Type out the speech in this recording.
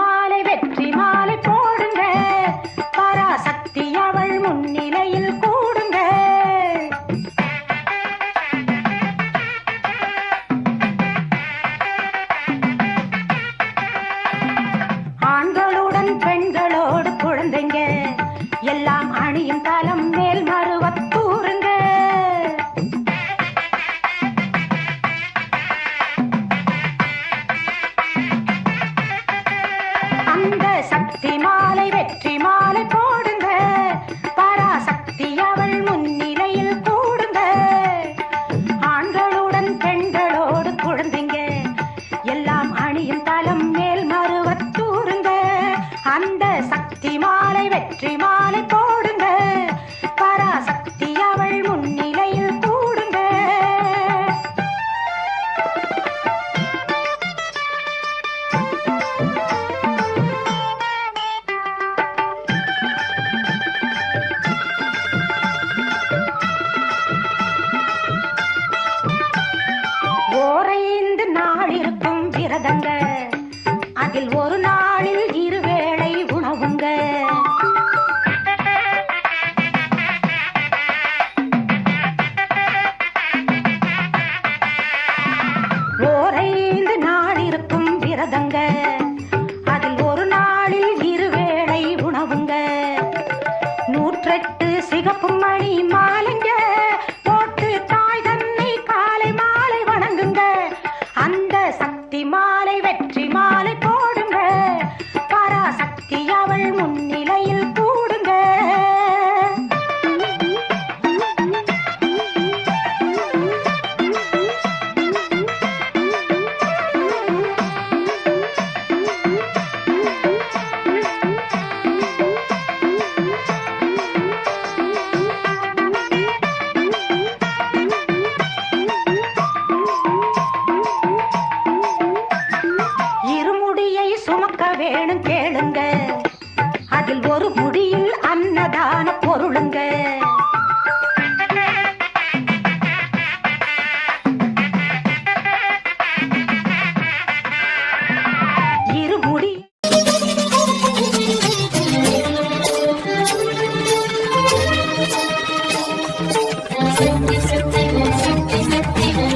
மாலை வெற்றி மாலை போடுங்க. பராசக்தி அவள் முன்னிலையில் கூடுங்க. ஆண்களுடன் பெண்களோடு குழந்தைங்க. எல்லாம் அணியும் தலம் மேல் மறு சக்தி மாலை வெற்றி மாலை போடுங்க. பராசக்தி அவள் முன்னிலையில் கூடுங்க. ஆண்களுடன் பெண்களோடு குழந்தைங்க எல்லாம் அணியும் தலம் மேல் மறுவத்தூருங்க அந்த சக்தி மாலை வெற்றி மாலை ஓரைந்து நாள் இருக்கும் விரதங்க. அதில் ஒரு நாளில் இருவேளை உணவுங்க. ஓரைந்து நாள் இருக்கும் விரதங்க. அதில் ஒரு நாளில் இருவேளை உணவுங்க. நூற்றெட்டு சிகப்பும் முன்னிலையில் கூடுங்க. இருமுடியை சுமக்க வேணும் கேளுங்க. அதில் ஒரு முடியும்